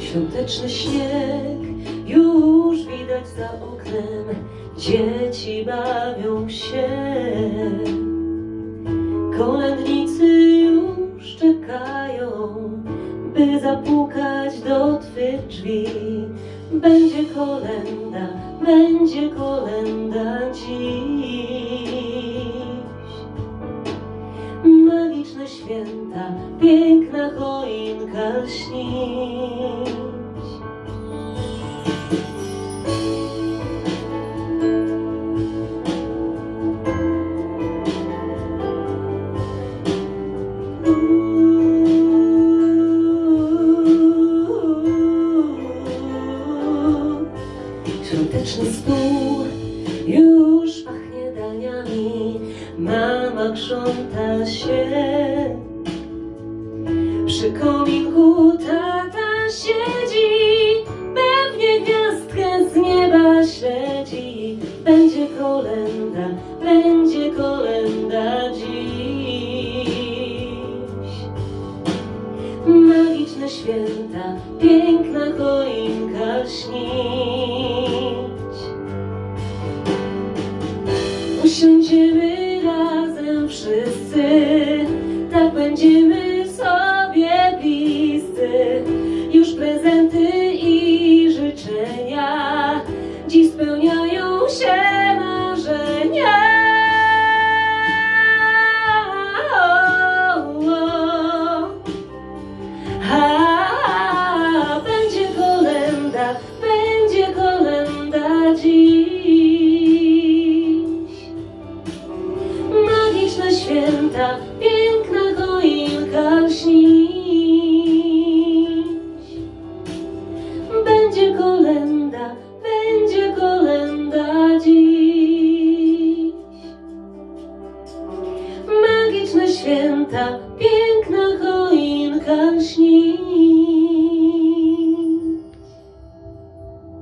Świąteczny śnieg już widać za oknem, dzieci bawią się. Kolędnicy by zapukać do twych drzwi. Będzie kolenda, będzie kolenda dziś. Magiczne święta, piękna choinka śnić. Świąteczny stół już pachnie daniami, mama krząta się. Przy kominku tata siedzi, pewnie gwiazdkę z nieba śledzi. Będzie kolenda, będzie kolenda dziś. Magiczne święta, piękna choinka śnić. Usiądziemy razem wszyscy, tak będziemy sobie bliscy. Już prezenty i życzenia, dziś spełniają się święta, piękna choinka śnić. Będzie kolenda, będzie kolenda dziś. Magiczne święta, piękna choinka śnić.